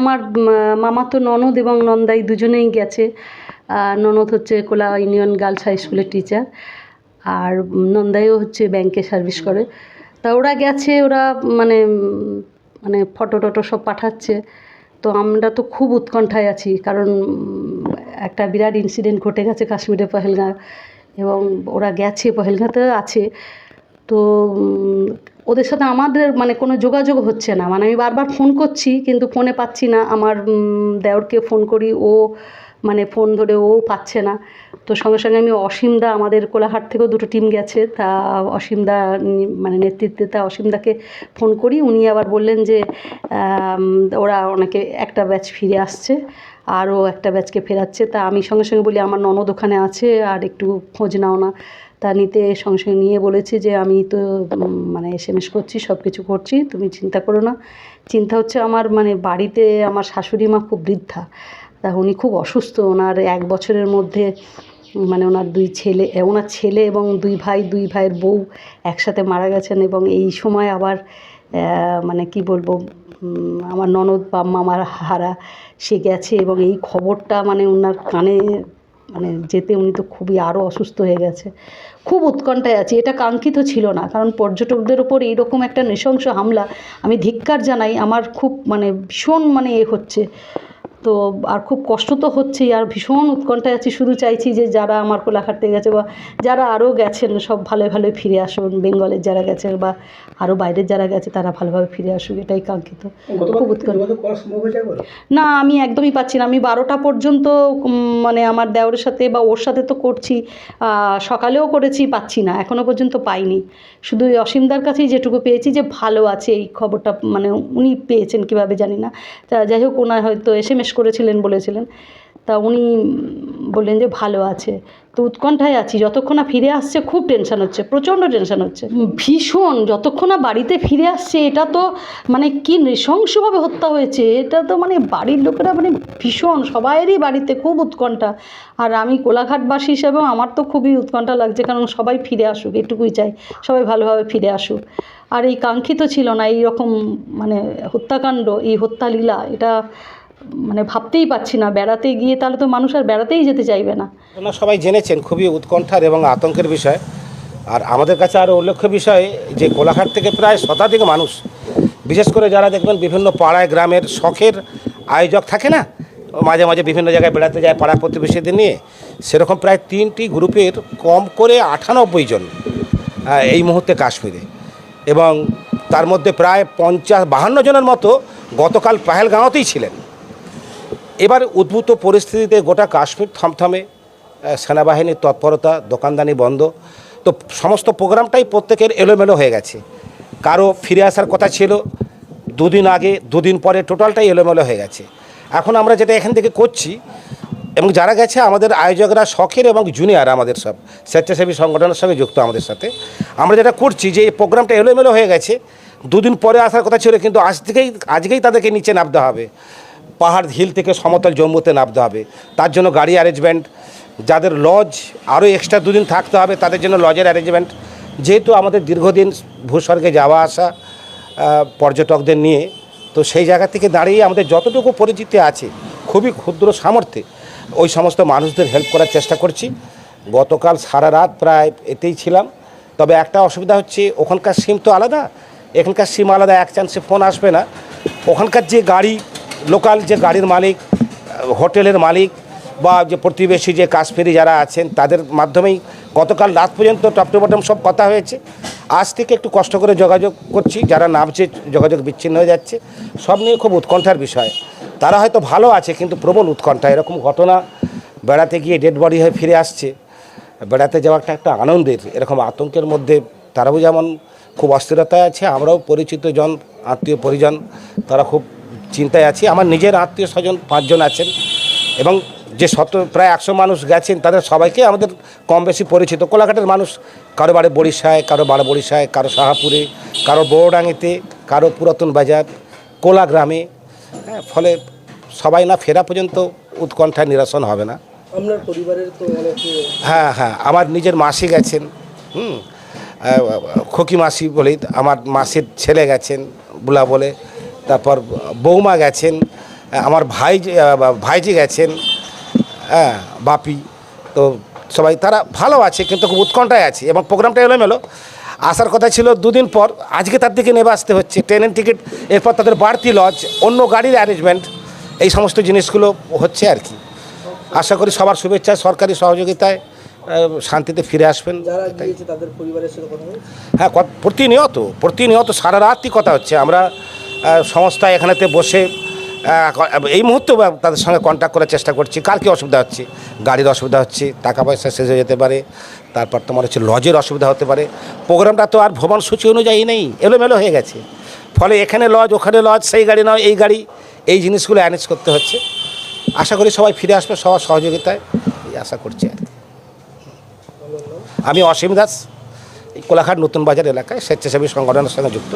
আমার মামা তো ননদ এবং নন্দাই দুজনেই গেছে। ননদ হচ্ছে কোলা ইউনিয়ন গার্লস হাই স্কুলের টিচার, আর নন্দাইও হচ্ছে ব্যাংকে সার্ভিস করে। তা ওরা গেছে, ওরা মানে মানে ফটো টটো সব পাঠাচ্ছে। তো আমরা তো খুব উৎকণ্ঠায় আছি, কারণ একটা বিরাট ইনসিডেন্ট ঘটে গেছে কাশ্মীরে পহেলগাঁ, এবং ওরা গেছে, পহেলগাঁতে আছে। তো ওদের সাথে আমাদের মানে কোনো যোগাযোগ হচ্ছে না। মানে আমি বারবার ফোন করছি কিন্তু ফোনে পাচ্ছি না। আমার দেওরকে ফোন করি, ও মানে ফোন ধরে ও পাচ্ছে না। তো সঙ্গে সঙ্গে আমি অসীমদা আমাদের কোলাহাট থেকেও দুটো টিম গেছে। তা অসীমদা মানে নেতৃত্বে তা অসীমদাকে ফোন করি। উনি আবার বললেন যে ওরা অনেকে একটা ব্যাচ ফিরে আসছে। আরও একটা ব্যাচকে ফেরাচ্ছে। তা আমি সঙ্গে সঙ্গে বলি, আমার ননদ ওখানে আছে, আর একটু খোঁজ নাও না। তা নিতে সঙ্গে সঙ্গে নিয়ে বলেছি যে, আমি তো মানে এস এম এস করছি সব কিছু করছি, তুমি চিন্তা করো না। চিন্তা হচ্ছে আমার মানে বাড়িতে আমার শাশুড়ি মা খুব বৃদ্ধা। তা উনি খুব অসুস্থ, ওনার এক বছরের মধ্যে মানে ওনার দুই ছেলে ওনার ছেলে এবং দুই ভাই, দুই ভাইয়ের বউ একসাথে মারা গেছেন এবং এই সময় আবার মানে কি বলব আমার ননদ বা মামার হারা, সে গেছে এবং এই খবরটা মানে ওনার কানে মানে যেতে উনি তো খুবই আরও অসুস্থ হয়ে গেছে। খুব উৎকণ্ঠায় আছি। এটা কাঙ্ক্ষিত ছিল না, কারণ পর্যটকদের ওপর এইরকম একটা নৃশংস হামলা আমি ধিক্কার জানাই। আমার খুব মানে ভীষণ মানে এ হচ্ছে। তো আর খুব কষ্ট তো হচ্ছেই আর ভীষণ উৎকণ্ঠায় আছি। শুধু চাইছি যে যারা আমার কোলাঘাট থেকে গেছে বা যারা আরও গেছেন সব ভালো ভালো ফিরে আসুন বেঙ্গলের যারা গেছেন বা আরও বাইরের যারা গেছে তারা ভালোভাবে ফিরে আসুক এটাই কাঙ্ক্ষিত। খুব না আমি একদমই পাচ্ছি না। আমি বারোটা পর্যন্ত মানে আমার দেওরের সাথে বা ওর সাথে তো করছি সকালেও করেছি পাচ্ছি না। এখনও পর্যন্ত পাইনি। শুধু ওই অসীমদার কাছেই যেটুকু পেয়েছি যে ভালো আছে এই খবরটা মানে উনি পেয়েছেন কীভাবে জানি না। তা যাই হোক ওনার হয়তো এস এম এস করেছিলেন বলেছিলেন। তা উনি বললেন যে ভালো আছে। তো উৎকণ্ঠায় আছি। যতক্ষণ না ফিরে আসছে খুব টেনশন হচ্ছে, প্রচণ্ড টেনশন হচ্ছে। ভীষণ, যতক্ষণ না বাড়িতে ফিরে আসছে, এটা তো মানে কি নৃশংসভাবে হত্যা হয়েছে। এটা তো মানে বাড়ির লোকেরা মানে ভীষণ সবাইয়েরই বাড়িতে খুব উৎকণ্ঠা। আর আমি কোলাঘাটবাসী হিসেবেও আমার তো খুবই উৎকণ্ঠা লাগছে, কারণ সবাই ফিরে আসুক, এটুকুই চাই। সবাই ভালোভাবে ফিরে আসুক। আর এই কাঙ্ক্ষিত ছিল না এই রকম মানে হত্যাকাণ্ড, এই হত্যালীলা, এটা মানে ভাবতেই পাচ্ছি না, বেড়াতে গিয়ে তাহলে তো মানুষ আর বেড়াতেই যেতে চাইবে না। আপনারা সবাই জেনেছেন খুবই উৎকণ্ঠার এবং আতঙ্কের বিষয়। আর আমাদের কাছে আরও উল্লেখ্য বিষয়, যে কোলাঘাট থেকে প্রায় শতাধিক মানুষ, বিশেষ করে যারা দেখবেন বিভিন্ন পাড়ায় গ্রামের শখের আয়োজক থাকে না, মাঝে মাঝে বিভিন্ন জায়গায় বেড়াতে যায় পাড়া প্রতিবেশীদের নিয়ে, সেরকম প্রায় তিনটি গ্রুপের কম করে আটানব্বই জন এই মুহূর্তে কাশ্মীরে। এবং তার মধ্যে প্রায় পঞ্চাশ, বাহান্ন জনের মতো গতকাল পাহেলগাঁওতেই ছিলেন। এবার উদ্ভূত পরিস্থিতিতে গোটা কাশ্মীর থমথমে সেনাবাহিনীর তৎপরতা, দোকানদানি বন্ধ। তো সমস্ত প্রোগ্রামটাই প্রত্যেকের এলোমেলো হয়ে গেছে। কারও ফিরে আসার কথা ছিল, দুদিন আগে, দুদিন পরে টোটালটাই এলোমেলো হয়ে গেছে। এখন আমরা যেটা এখান থেকে করছি, এবং যারা গেছে, আমাদের আয়োজকরা শখের এবং জুনিয়র আমাদের সব, স্বেচ্ছাসেবী সংগঠনের সঙ্গে যুক্ত আমাদের সাথে। আমরা যেটা করছি যে, এই প্রোগ্রামটা এলোমেলো হয়ে গেছে। দুদিন পরে আসার কথা ছিল, কিন্তু আজ থেকেই, আজকেই তাদেরকে নিচে নামতে হবে। পাহাড় হিল থেকে সমতল জম্মুতে নামতে হবে। তার জন্য গাড়ি অ্যারেঞ্জমেন্ট যাদের লজ আরও এক্সট্রা দুদিন থাকতে হবে, তাদের জন্য লজের অ্যারেঞ্জমেন্ট যেহেতু আমাদের দীর্ঘদিন ভূস্বর্গে যাওয়া আসা পর্যটকদের নিয়ে, তো সেই জায়গা থেকে দাঁড়িয়ে আমাদের যতটুকু পরিচিতি আছে, খুবই ক্ষুদ্র সামর্থ্যে, ওই সমস্ত মানুষদের হেল্প করার চেষ্টা করছি। গতকাল সারা রাত প্রায় এতেই ছিলাম। তবে একটা অসুবিধা হচ্ছে, ওখানকার সিম তো আলাদা, এখানকার সিম আলাদা, এক চান্সে ফোন আসবে না। ওখানকার যে গাড়ি লোকাল যে গাড়ির মালিক, হোটেলের মালিক বা যে প্রতিবেশী যে কাশ্মীরি যারা আছেন, তাদের মাধ্যমেই গতকাল রাত পর্যন্ত টপ টু বটম সব কথা হয়েছে। আজ থেকে একটু কষ্ট করে যোগাযোগ করছি, যারা নামছে যোগাযোগ বিচ্ছিন্ন হয়ে যাচ্ছে। সব নিয়ে খুব উৎকণ্ঠার বিষয়। তারা হয়তো ভালো আছে, কিন্তু প্রবল উৎকণ্ঠা। এরকম ঘটনা বেড়াতে গিয়ে ডেড বডি হয়ে ফিরে আসছে। বেড়াতে যাওয়াটা একটা আনন্দের, এরকম আতঙ্কের মধ্যে তারাও যেমন খুব অস্থিরতায় আছে, আমরাও পরিচিত জন, আত্মীয় পরিজন, তারা খুব চিন্তায় আছি। আমার নিজের আত্মীয় স্বজন পাঁচজন আছেন এবং যে শত প্রায় একশো মানুষ গেছেন তাদের সবাইকে আমাদের কম বেশি পরিচিত। কোলাঘাটের মানুষ কারও বাড়ি বরিশায় কারও বাড়ি বরিশায় কারও শাহাপুরে কারও বড়ডাঙ্গিতে কারও পুরাতন বাজার কোলা গ্রামে। হ্যাঁ ফলে সবাই না ফেরা পর্যন্ত উৎকণ্ঠায় নিরসন হবে না। আপনার পরিবারের তো হ্যাঁ হ্যাঁ আমার নিজের মাসি গেছেন হুম খোকি মাসি বলেই আমার মাসির ছেলে গেছেন বুলা বলে। তারপর বৌমা গেছেন আমার ভাই ভাইজি গেছেন হ্যাঁ বাপি তো সবাই তারা ভালো আছে কিন্তু খুব উৎকণ্ঠায় আছে। এবং প্রোগ্রামটা এলোমেলো। আসার কথা ছিল দুদিন পর আজকে তার দিকে নেমে আসতে হচ্ছে। ট্রেনের টিকিট এরপর তাদের বাড়তি লজ অন্য গাড়ির অ্যারেঞ্জমেন্ট এই সমস্ত জিনিসগুলো হচ্ছে আর কি। আশা করি সবার শুভেচ্ছা সরকারি সহযোগিতায় শান্তিতে ফিরে আসবেন। যারা গিয়েছে তাদের পরিবারের সাথে কথা হয়েছে হ্যাঁ প্রতিনিয়ত প্রতিনিয়ত সারা রাতই কথা হচ্ছে। আমরা সংস্থা এখানেতে বসে এই মুহূর্তে তাদের সঙ্গে কন্ট্যাক্ট করার চেষ্টা করছি। কার কী অসুবিধা হচ্ছে? গাড়ির অসুবিধা হচ্ছে, টাকা পয়সা শেষ হয়ে যেতে পারে, তারপর তোমার হচ্ছে লজের অসুবিধা হতে পারে। প্রোগ্রামটা তো আর ভ্রমণ সূচি অনুযায়ী নেই, এলোমেলো হয়ে গেছে। ফলে এখানে লজ ওখানে লজ সেই গাড়ি নয়, এই গাড়ি, এই জিনিসগুলো অ্যারেঞ্জ করতে হচ্ছে। আশা করি সবাই ফিরে আসবে সবার সহযোগিতায়, এই আশা করছি আর কি। আমি অসীম দাস কোলাঘাট নতুন বাজার এলাকায় স্বেচ্ছাসেবী সংগঠনের সঙ্গে যুক্ত।